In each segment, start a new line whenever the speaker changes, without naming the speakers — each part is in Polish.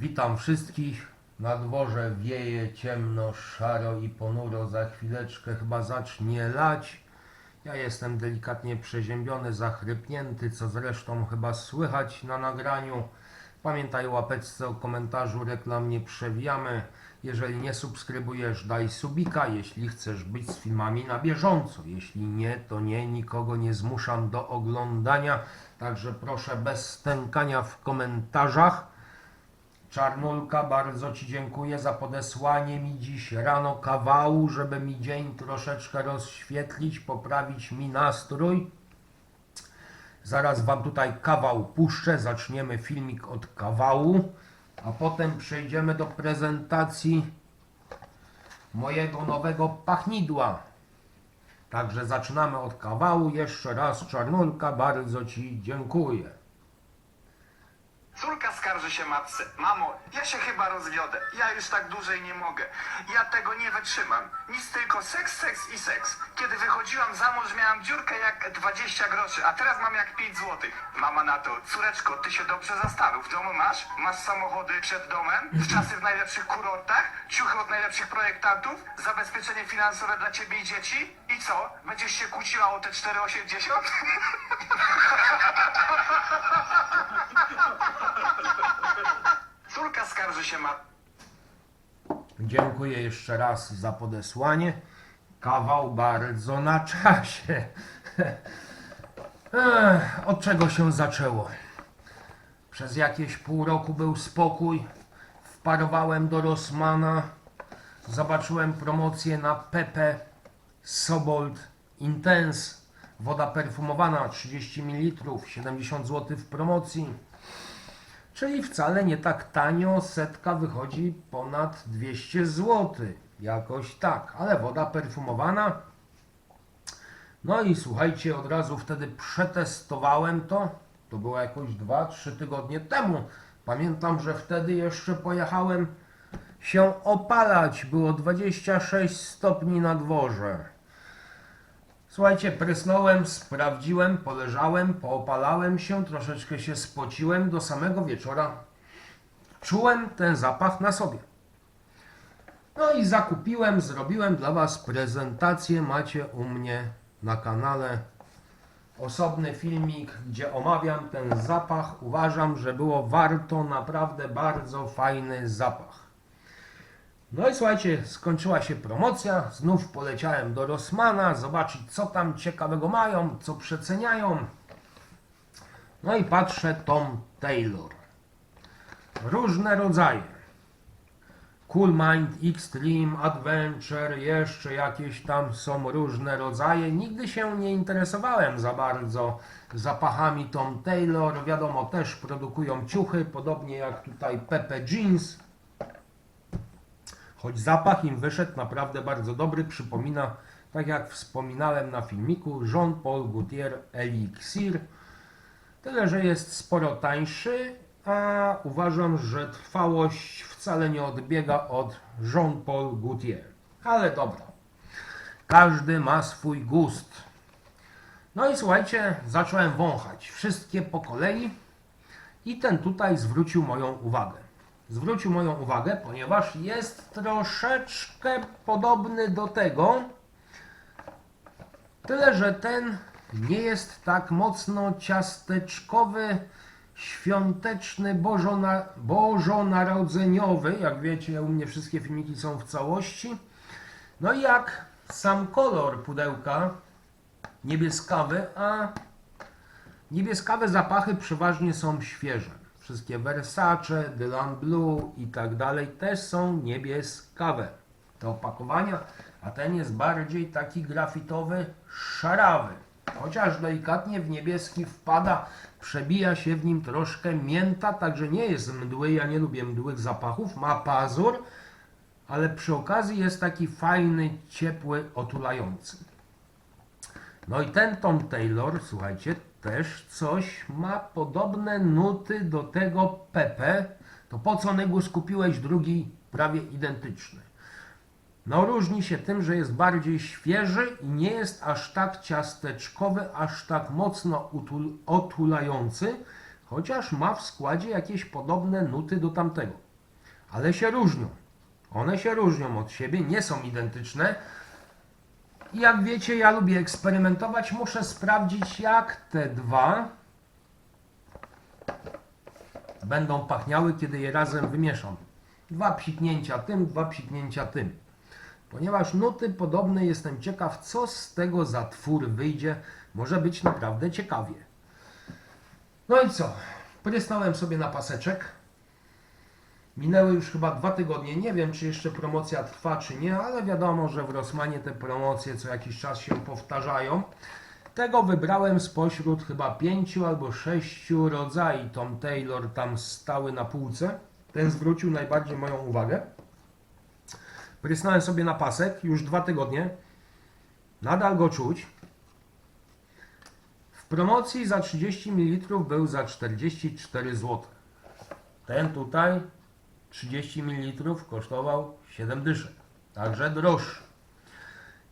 Witam wszystkich. Na dworze wieje ciemno, szaro i ponuro. Za chwileczkę chyba zacznie lać. Ja jestem delikatnie przeziębiony, zachrypnięty, co zresztą chyba słychać na nagraniu. Pamiętaj o łapeczce, o komentarzu, reklam nie przewijamy. Jeżeli nie subskrybujesz, daj subika, jeśli chcesz być z filmami na bieżąco. Jeśli nie, to nie, nikogo nie zmuszam do oglądania. Także proszę bez stękania w komentarzach. Czarnulka, bardzo Ci dziękuję za podesłanie mi dziś rano kawału, żeby mi dzień troszeczkę rozświetlić, poprawić mi nastrój. Zaraz Wam tutaj kawał puszczę, zaczniemy filmik od kawału, a potem przejdziemy do prezentacji mojego nowego pachnidła. Także zaczynamy od kawału. Jeszcze raz Czarnulka, bardzo Ci dziękuję.
Córka skarży się matce. Mamo, ja się chyba rozwiodę. Ja już tak dłużej nie mogę. Ja tego nie wytrzymam. Nic tylko seks, seks i seks. Kiedy wychodziłam za mąż miałam dziurkę jak 20 groszy, a teraz mam jak 5 złotych. Mama na to, córeczko, ty się dobrze zastanów. W domu masz? Masz samochody przed domem? Czasy w najlepszych kurortach? Ciuchy od najlepszych projektantów? Zabezpieczenie finansowe dla ciebie i dzieci? I co? Będziesz się kłóciła o te 4,80? Córka skarży się ma...
Dziękuję jeszcze raz za podesłanie. Kawał bardzo na czasie. Od czego się zaczęło? Przez jakieś pół roku był spokój. Wparowałem do Rossmana. Zobaczyłem promocję na Pepe Sobold Intense. Woda perfumowana 30 ml, 70 zł w promocji. Czyli wcale nie tak tanio, setka wychodzi ponad 200 zł. Jakoś tak, ale woda perfumowana. No i słuchajcie, od razu wtedy przetestowałem to. To było jakoś 2-3 tygodnie temu. Pamiętam, że wtedy jeszcze pojechałem się opalać. Było 26 stopni na dworze. Słuchajcie, prysnąłem, sprawdziłem, poleżałem, poopalałem się, troszeczkę się spociłem do samego wieczora. Czułem ten zapach na sobie. No i zakupiłem, zrobiłem dla Was prezentację. Macie u mnie na kanale osobny filmik, gdzie omawiam ten zapach. Uważam, że było warto, naprawdę bardzo fajny zapach. No i słuchajcie, skończyła się promocja, znów poleciałem do Rossmana, zobaczyć co tam ciekawego mają, co przeceniają. No i patrzę Tom Taylor. Różne rodzaje. Cool Mind, Extreme, Adventure, jeszcze jakieś tam są różne rodzaje. Nigdy się nie interesowałem za bardzo zapachami Tom Taylor. Wiadomo, też produkują ciuchy, podobnie jak tutaj Pepe Jeans. Choć zapach im wyszedł naprawdę bardzo dobry, przypomina, tak jak wspominałem na filmiku, Jean-Paul Gaultier Elixir. Tyle, że jest sporo tańszy, a uważam, że trwałość wcale nie odbiega od Jean-Paul Gaultier. Ale dobra, każdy ma swój gust. No i słuchajcie, zacząłem wąchać wszystkie po kolei i ten tutaj zwrócił moją uwagę zwrócił moją uwagę, ponieważ jest troszeczkę podobny do tego, tyle że ten nie jest tak mocno ciasteczkowy, świąteczny, bożona, bożonarodzeniowy. Jak wiecie, u mnie wszystkie filmiki są w całości. No i jak sam kolor pudełka niebieskawy, a niebieskawe zapachy przeważnie są świeże. Wszystkie Versace, Dylan Blue i tak dalej też są niebieskawe. Te opakowania, a ten jest bardziej taki grafitowy, szarawy. Chociaż delikatnie w niebieski wpada, przebija się w nim troszkę mięta, także nie jest mdły, ja nie lubię mdłych zapachów, ma pazur, ale przy okazji jest taki fajny, ciepły, otulający. No i ten Tom Taylor, słuchajcie, też coś ma podobne nuty do tego Pepe. To po co Negus kupiłeś drugi prawie identyczny? No różni się tym, że jest bardziej świeży i nie jest aż tak ciasteczkowy, aż tak mocno otulający, chociaż ma w składzie jakieś podobne nuty do tamtego. ale się różnią. One się różnią od siebie, nie są identyczne. Jak wiecie, ja lubię eksperymentować. Muszę sprawdzić, jak te dwa będą pachniały, kiedy je razem wymieszam. Dwa psiknięcia tym, dwa psiknięcia tym. Ponieważ nuty podobne, jestem ciekaw, co z tego za twór wyjdzie. Może być naprawdę ciekawie. No i co? Prysnąłem sobie na paseczek. Minęły już chyba dwa tygodnie. Nie wiem, czy jeszcze promocja trwa, czy nie, ale wiadomo, że w Rosmanie te promocje co jakiś czas się powtarzają. Tego wybrałem spośród chyba pięciu albo sześciu rodzajów. Tom Taylor tam stały na półce. Ten zwrócił najbardziej moją uwagę. Prysnąłem sobie na pasek już dwa tygodnie. Nadal go czuć. W promocji za 30 ml był za 44 zł. Ten tutaj 30 ml kosztował 7 dyszek. Także droższy.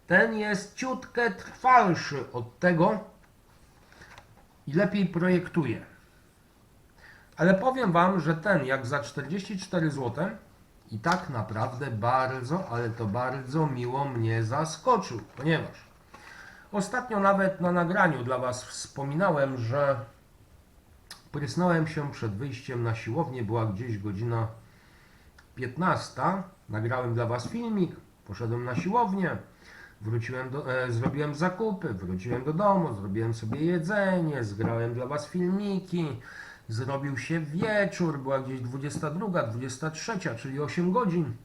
Ten jest ciutkę trwalszy od tego i lepiej projektuje. Ale powiem Wam, że ten jak za 44 zł i tak naprawdę bardzo, ale to bardzo miło mnie zaskoczył, ponieważ ostatnio nawet na nagraniu dla Was wspominałem, że prysnąłem się przed wyjściem na siłownię, była gdzieś godzina 15. Nagrałem dla Was filmik, poszedłem na siłownię, wróciłem do, e, zrobiłem zakupy, wróciłem do domu, zrobiłem sobie jedzenie, zgrałem dla Was filmiki, zrobił się wieczór, była gdzieś 22, 23, czyli 8 godzin.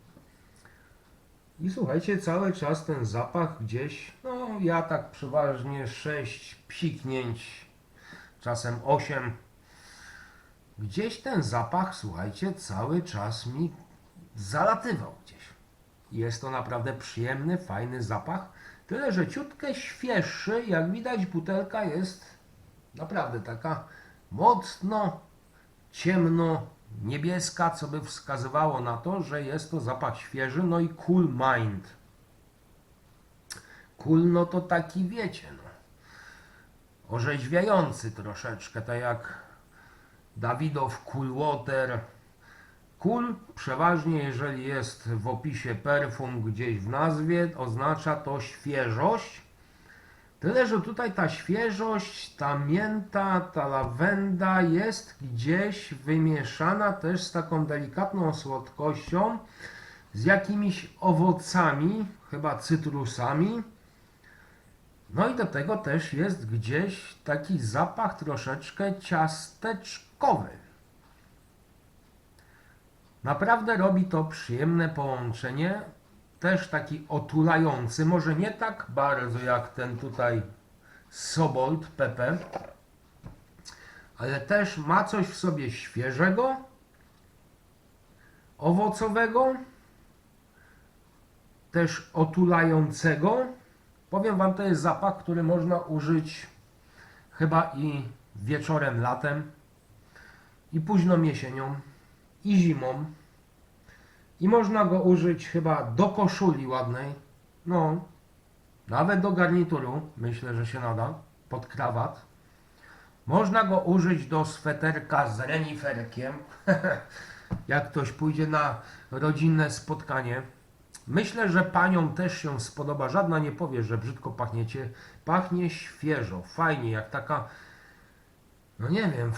I słuchajcie, cały czas ten zapach gdzieś, no ja tak przeważnie 6 psiknięć, czasem 8. Gdzieś ten zapach, słuchajcie, cały czas mi zalatywał gdzieś. Jest to naprawdę przyjemny, fajny zapach. Tyle, że ciutkę świeższy, jak widać, butelka jest naprawdę taka mocno ciemno niebieska, co by wskazywało na to, że jest to zapach świeży, no i cool mind. Cool, no to taki wiecie, no. Orzeźwiający troszeczkę, tak jak Dawidow Cool Water. Cool przeważnie, jeżeli jest w opisie perfum gdzieś w nazwie, oznacza to świeżość. Tyle, że tutaj ta świeżość, ta mięta, ta lawenda jest gdzieś wymieszana też z taką delikatną słodkością, z jakimiś owocami, chyba cytrusami. No i do tego też jest gdzieś taki zapach troszeczkę ciasteczkowy. Naprawdę robi to przyjemne połączenie, też taki otulający, może nie tak bardzo jak ten tutaj Sobold Pepe, ale też ma coś w sobie świeżego, owocowego, też otulającego. Powiem Wam, to jest zapach, który można użyć chyba i wieczorem latem, i późną jesienią, i zimą. I można go użyć chyba do koszuli ładnej. No, nawet do garnituru. Myślę, że się nada. Pod krawat. Można go użyć do sweterka z reniferkiem. Jak ktoś pójdzie na rodzinne spotkanie. Myślę, że paniom też się spodoba. Żadna nie powie, że brzydko pachniecie. Pachnie świeżo, fajnie, jak taka, no nie wiem,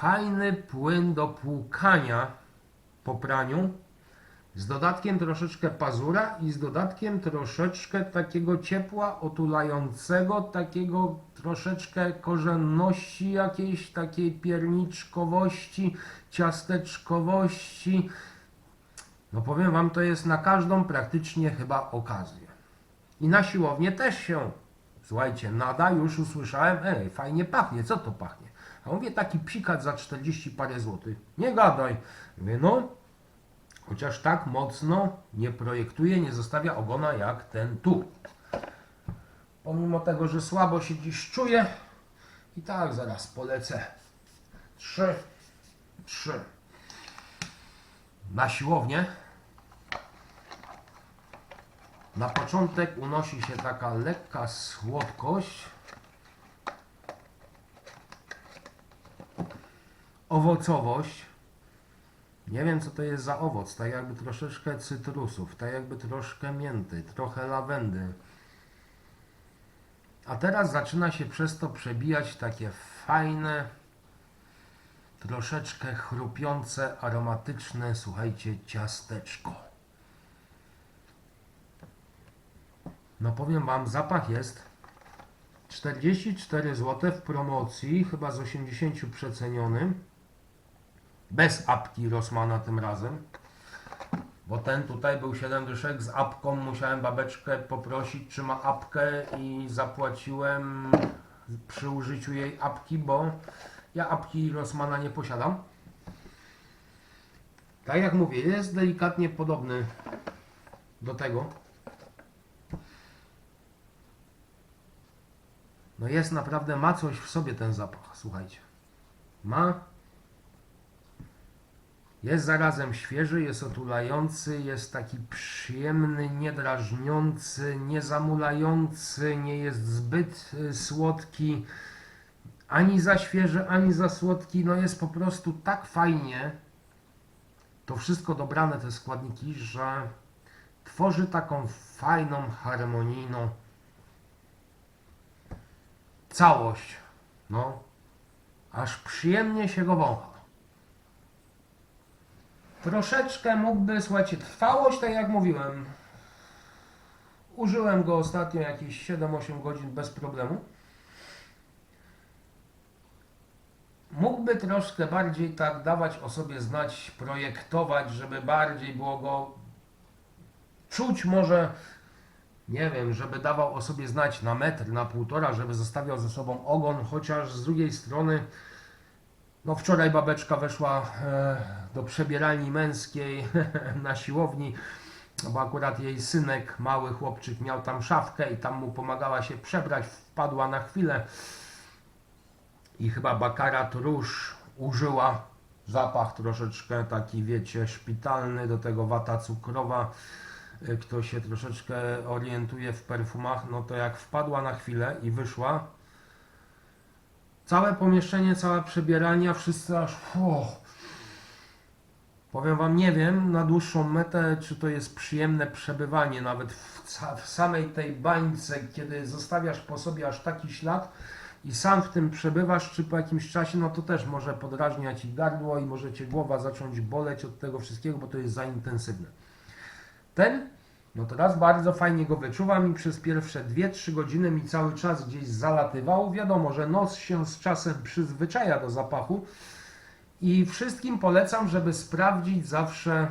fajny płyn do płukania po praniu. Z dodatkiem troszeczkę pazura i z dodatkiem troszeczkę takiego ciepła otulającego, takiego troszeczkę korzenności jakiejś, takiej pierniczkowości, ciasteczkowości. No powiem Wam, to jest na każdą praktycznie chyba okazję. I na siłownię też się, słuchajcie, nada, już usłyszałem, ej, fajnie pachnie, co to pachnie? A mówię, taki psikat za 40 parę złotych. Nie gadaj. Mówię, no, chociaż tak mocno nie projektuje, nie zostawia ogona jak ten tu. Pomimo tego, że słabo się dziś czuję, i tak zaraz polecę. Trzy, trzy. Na siłownię. Na początek unosi się taka lekka słodkość. Owocowość. Nie wiem co to jest za owoc, tak jakby troszeczkę cytrusów, tak jakby troszkę mięty, trochę lawendy. A teraz zaczyna się przez to przebijać takie fajne, troszeczkę chrupiące, aromatyczne, słuchajcie, ciasteczko. No powiem Wam, zapach jest 44 zł w promocji, chyba z 80 przeceniony. Bez apki Rossmana tym razem. Bo ten tutaj był 7 dyszek z apką. Musiałem babeczkę poprosić, czy ma apkę i zapłaciłem przy użyciu jej apki, bo ja apki Rossmana nie posiadam. Tak jak mówię, jest delikatnie podobny do tego. No jest naprawdę, ma coś w sobie ten zapach, słuchajcie. Ma. Jest zarazem świeży, jest otulający, jest taki przyjemny, niedrażniący, niezamulający, nie jest zbyt y, słodki, ani za świeży, ani za słodki. No jest po prostu tak fajnie to wszystko dobrane, te składniki, że tworzy taką fajną, harmonijną całość. No, aż przyjemnie się go wącha. Troszeczkę mógłby, słuchajcie, trwałość, tak jak mówiłem. Użyłem go ostatnio jakieś 7-8 godzin bez problemu. Mógłby troszkę bardziej tak dawać o sobie znać, projektować, żeby bardziej było go czuć może nie wiem, żeby dawał o sobie znać na metr, na półtora, żeby zostawiał ze sobą ogon, chociaż z drugiej strony, no wczoraj babeczka weszła e, do przebieralni męskiej na siłowni, no bo akurat jej synek, mały chłopczyk, miał tam szafkę i tam mu pomagała się przebrać, wpadła na chwilę i chyba bakarat róż użyła, zapach troszeczkę taki, wiecie, szpitalny, do tego wata cukrowa, y, kto się troszeczkę orientuje w perfumach, no to jak wpadła na chwilę i wyszła, całe pomieszczenie, cała przebierania, wszyscy aż uff, Powiem Wam, nie wiem na dłuższą metę, czy to jest przyjemne przebywanie nawet w, w samej tej bańce, kiedy zostawiasz po sobie aż taki ślad i sam w tym przebywasz, czy po jakimś czasie, no to też może podrażniać i gardło i może Cię głowa zacząć boleć od tego wszystkiego, bo to jest za intensywne. Ten, no teraz bardzo fajnie go wyczuwam i przez pierwsze 2-3 godziny mi cały czas gdzieś zalatywał. Wiadomo, że nos się z czasem przyzwyczaja do zapachu, i wszystkim polecam, żeby sprawdzić zawsze,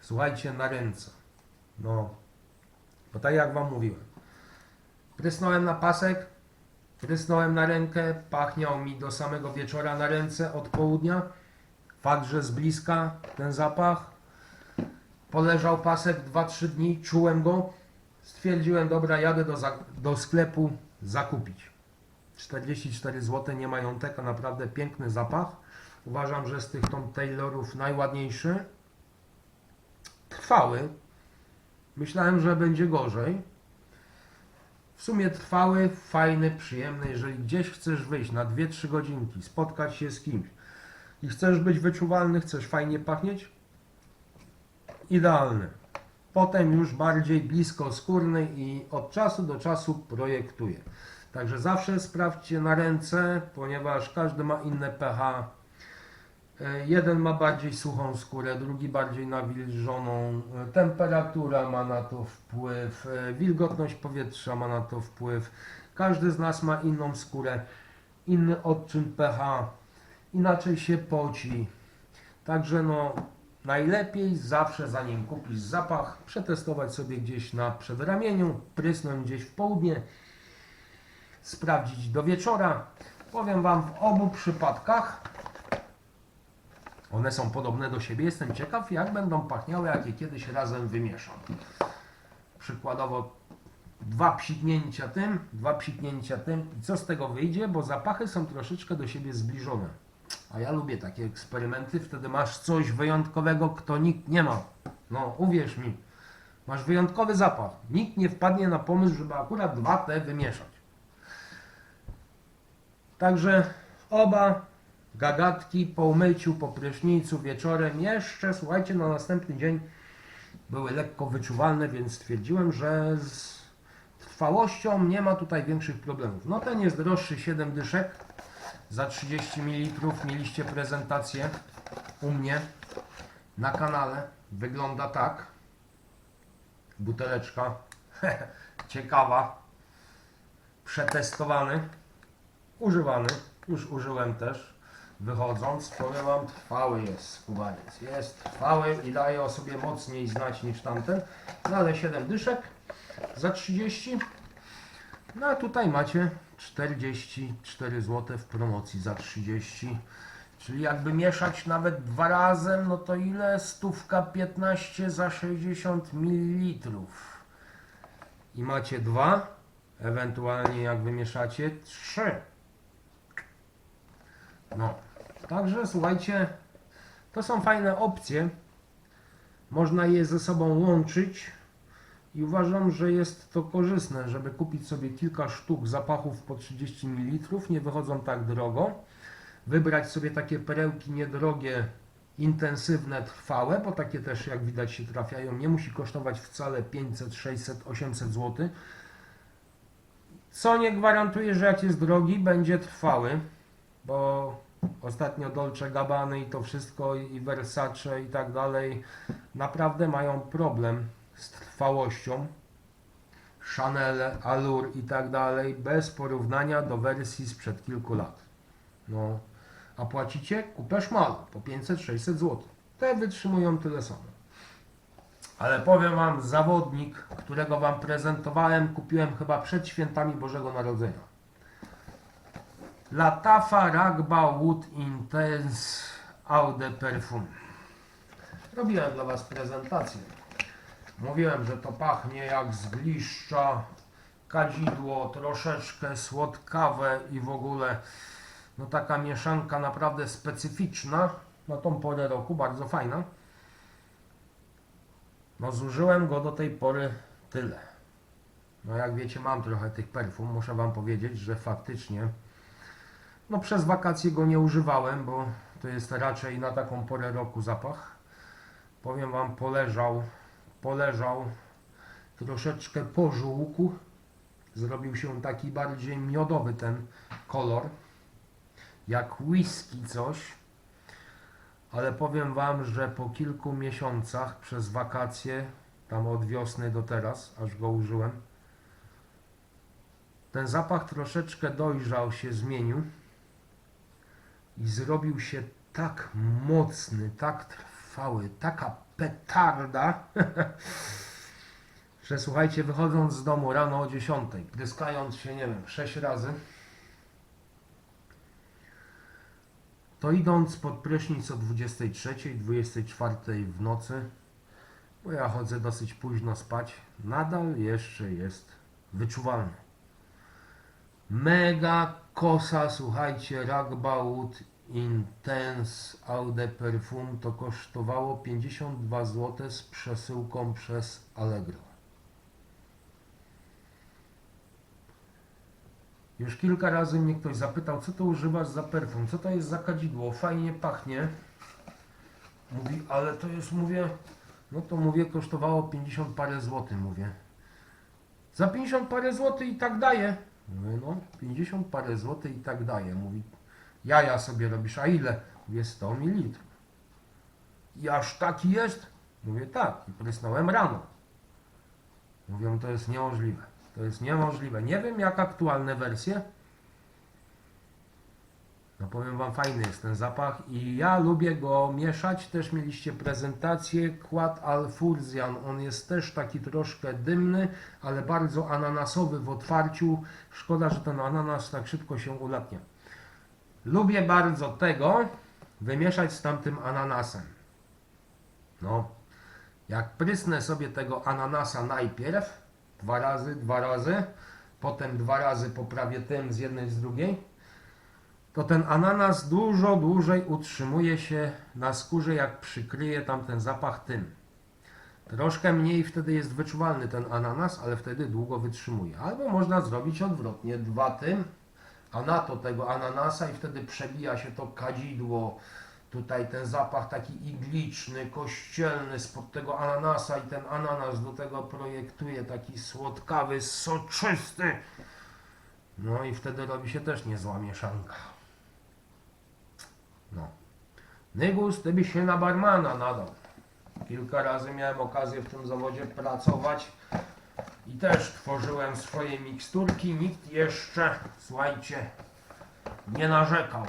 słuchajcie, na ręce. No, bo tak jak Wam mówiłem. Prysnąłem na pasek, prysnąłem na rękę, pachniał mi do samego wieczora na ręce od południa. Fakt, że z bliska ten zapach. Poleżał pasek 2-3 dni, czułem go. Stwierdziłem, dobra, jadę do, do sklepu zakupić. 44 zł, nie majątek, a naprawdę piękny zapach. Uważam, że z tych Tom Taylorów najładniejszy. Trwały. Myślałem, że będzie gorzej. W sumie trwały, fajny, przyjemny. Jeżeli gdzieś chcesz wyjść na 2-3 godzinki, spotkać się z kimś i chcesz być wyczuwalny, chcesz fajnie pachnieć, idealny. Potem już bardziej blisko skórny i od czasu do czasu projektuję. Także zawsze sprawdźcie na ręce, ponieważ każdy ma inne pH. E, Jeden ma bardziej suchą skórę, drugi bardziej nawilżoną. E, Temperatura ma na to wpływ, e, wilgotność powietrza ma na to wpływ. Każdy z nas ma inną skórę, inny odczyn pH, inaczej się poci. Także no, najlepiej zawsze zanim kupisz zapach, przetestować sobie gdzieś na przedramieniu, prysnąć gdzieś w południe, sprawdzić do wieczora. Powiem Wam w obu przypadkach one są podobne do siebie. Jestem ciekaw, jak będą pachniały, jak je kiedyś razem wymieszam. Przykładowo dwa psiknięcia tym, dwa psiknięcia tym. I co z tego wyjdzie? Bo zapachy są troszeczkę do siebie zbliżone. A ja lubię takie eksperymenty. Wtedy masz coś wyjątkowego, kto nikt nie ma. No, uwierz mi. Masz wyjątkowy zapach. Nikt nie wpadnie na pomysł, żeby akurat dwa te wymieszać. Także oba gagatki po umyciu, po prysznicu wieczorem. Jeszcze, słuchajcie, na następny dzień były lekko wyczuwalne, więc stwierdziłem, że z trwałością nie ma tutaj większych problemów. No ten jest droższy, 7 dyszek za 30 ml. Mieliście prezentację u mnie na kanale. Wygląda tak. Buteleczka ciekawa, przetestowany, używany, już użyłem też. Wychodząc, powiem Wam, trwały jest skubaniec. Jest trwały i daje o sobie mocniej znać niż tamten. No ale 7 dyszek za 30. No a tutaj macie 44 zł w promocji za 30. Czyli jakby mieszać nawet dwa razem, no to ile? Stówka 15 za 60 ml. I macie dwa, ewentualnie jak wymieszacie trzy. No, także słuchajcie, to są fajne opcje. Można je ze sobą łączyć i uważam, że jest to korzystne, żeby kupić sobie kilka sztuk zapachów po 30 ml. Nie wychodzą tak drogo. Wybrać sobie takie perełki niedrogie, intensywne, trwałe, bo takie też jak widać się trafiają. Nie musi kosztować wcale 500, 600, 800 zł. Co nie gwarantuje, że jak jest drogi, będzie trwały, bo ostatnio Dolce Gabbany i to wszystko i Versace i tak dalej naprawdę mają problem z trwałością. Chanel, Allure i tak dalej, bez porównania do wersji sprzed kilku lat. No, a płacicie kupę szmalu po 500-600 zł. Te wytrzymują tyle samo. Ale powiem Wam, zawodnik, którego Wam prezentowałem, kupiłem chyba przed świętami Bożego Narodzenia. Latafa Ragba Wood Intense Eau de Parfum. Robiłem dla Was prezentację. Mówiłem, że to pachnie jak z gliszcza, kadzidło, troszeczkę słodkawe i w ogóle no taka mieszanka naprawdę specyficzna na tą porę roku, bardzo fajna. No zużyłem go do tej pory tyle. No jak wiecie, mam trochę tych perfum. Muszę Wam powiedzieć, że faktycznie no przez wakacje go nie używałem, bo to jest raczej na taką porę roku zapach. Powiem Wam, poleżał, poleżał, troszeczkę pożółkł. Zrobił się taki bardziej miodowy ten kolor jak whisky coś, ale powiem Wam, że po kilku miesiącach przez wakacje, tam od wiosny do teraz, aż go użyłem, ten zapach troszeczkę dojrzał, się zmienił i zrobił się tak mocny, tak trwały, taka petarda, że słuchajcie, wychodząc z domu rano o 10, pryskając się, nie wiem, 6 razy, to idąc pod prysznic o 23, 24 w nocy, bo ja chodzę dosyć późno spać, nadal jeszcze jest wyczuwalny. Mega kosa, słuchajcie, Ragbaud Intense Eau de Perfum to kosztowało 52 zł z przesyłką przez Allegro. Już kilka razy mnie ktoś zapytał, co to używasz za perfum, co to jest za kadzidło, fajnie pachnie. Mówi, ale to jest, mówię, no to mówię, kosztowało 50 parę złotych, mówię. Za 50 parę złotych i tak daje. Mówię, no, 50 parę złotych i tak daje. Mówi, jaja sobie robisz, a ile? Mówię, 100 ml. I aż taki jest? Mówię, tak. I prysnąłem rano. Mówią, to jest niemożliwe. To jest niemożliwe. Nie wiem jak aktualne wersje. No powiem Wam, fajny jest ten zapach i ja lubię go mieszać. Też mieliście prezentację Quad Alfurzian. On jest też taki troszkę dymny, ale bardzo ananasowy w otwarciu. Szkoda, że ten ananas tak szybko się ulatnia. Lubię bardzo tego wymieszać z tamtym ananasem. No, jak prysnę sobie tego ananasa najpierw, dwa razy, dwa razy, potem dwa razy poprawię tym z jednej, z drugiej, to ten ananas dużo dłużej utrzymuje się na skórze, jak przykryje tam ten zapach tym. Troszkę mniej wtedy jest wyczuwalny ten ananas, ale wtedy długo wytrzymuje. Albo można zrobić odwrotnie, dwa tym, a na to tego ananasa i wtedy przebija się to kadzidło. Tutaj ten zapach taki igliczny, kościelny spod tego ananasa i ten ananas do tego projektuje taki słodkawy, soczysty. No i wtedy robi się też niezła mieszanka. No. Nygus, ty byś się na barmana nadał. Kilka razy miałem okazję w tym zawodzie pracować i też tworzyłem swoje miksturki. Nikt jeszcze, słuchajcie, nie narzekał.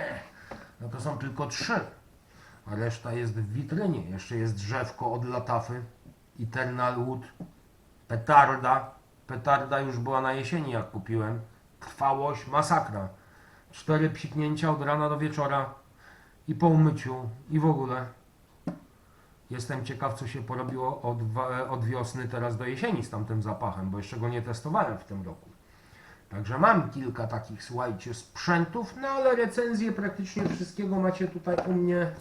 no to są tylko trzy, a reszta jest w witrynie. Jeszcze jest drzewko od latafy, Eternal Wood, petarda. Petarda już była na jesieni, jak kupiłem. Trwałość masakra. Cztery psiknięcia od rana do wieczora i po umyciu i w ogóle. Jestem ciekaw, co się porobiło od, od wiosny teraz do jesieni z tamtym zapachem, bo jeszcze go nie testowałem w tym roku. Także mam kilka takich, słuchajcie, sprzętów, no ale recenzje praktycznie wszystkiego macie tutaj u mnie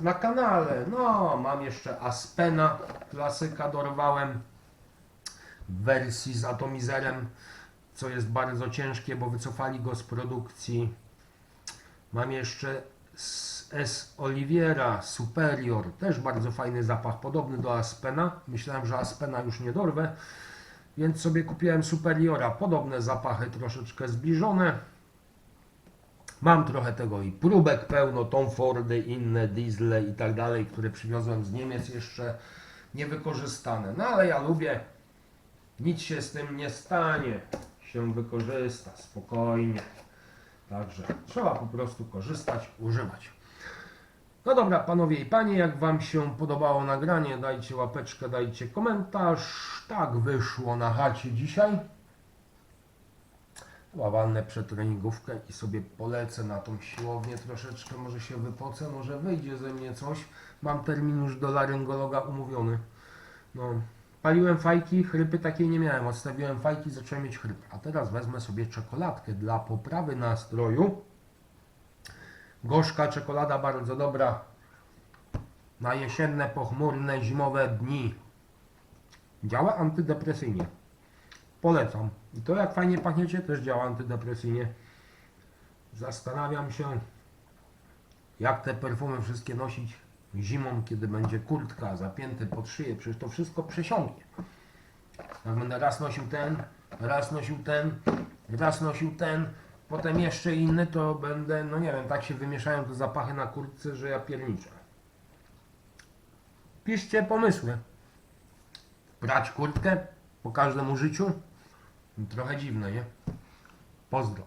na kanale. No, mam jeszcze Aspena, klasyka dorwałem w wersji z atomizerem, co jest bardzo ciężkie, bo wycofali go z produkcji. Mam jeszcze s-. Oliviera Superior, też bardzo fajny zapach, podobny do Aspena. Myślałem, że Aspena już nie dorwę, więc sobie kupiłem Superiora. Podobne zapachy, troszeczkę zbliżone. Mam trochę tego i próbek pełno, Tom Fordy, inne diesle i tak dalej, które przywiozłem z Niemiec jeszcze niewykorzystane. No ale ja lubię, nic się z tym nie stanie, się wykorzysta spokojnie. Także trzeba po prostu korzystać, używać. No dobra, panowie i panie, jak wam się podobało nagranie, dajcie łapeczkę, dajcie komentarz. Tak wyszło na chacie dzisiaj. Chyba walnę przetreningówkę i sobie polecę na tą siłownię troszeczkę, może się wypocę, może wyjdzie ze mnie coś. Mam termin już do laryngologa umówiony. No, paliłem fajki, chrypy takiej nie miałem. Odstawiłem fajki, zacząłem mieć chrypy. A teraz wezmę sobie czekoladkę dla poprawy nastroju. Gorzka czekolada bardzo dobra na jesienne, pochmurne, zimowe dni. Działa antydepresyjnie. Polecam. I to jak fajnie pachniecie, też działa antydepresyjnie. Zastanawiam się, jak te perfumy wszystkie nosić zimą, kiedy będzie kurtka zapięty pod szyję. Przecież to wszystko przesiąknie. Jak będę raz nosił ten, raz nosił ten, raz nosił ten, potem jeszcze inny, to będę, no nie wiem, tak się wymieszają te zapachy na kurtce, że ja pierniczę. Piszcie pomysły. Brać kurtkę po każdym użyciu? Trochę dziwne, nie? Pozdro.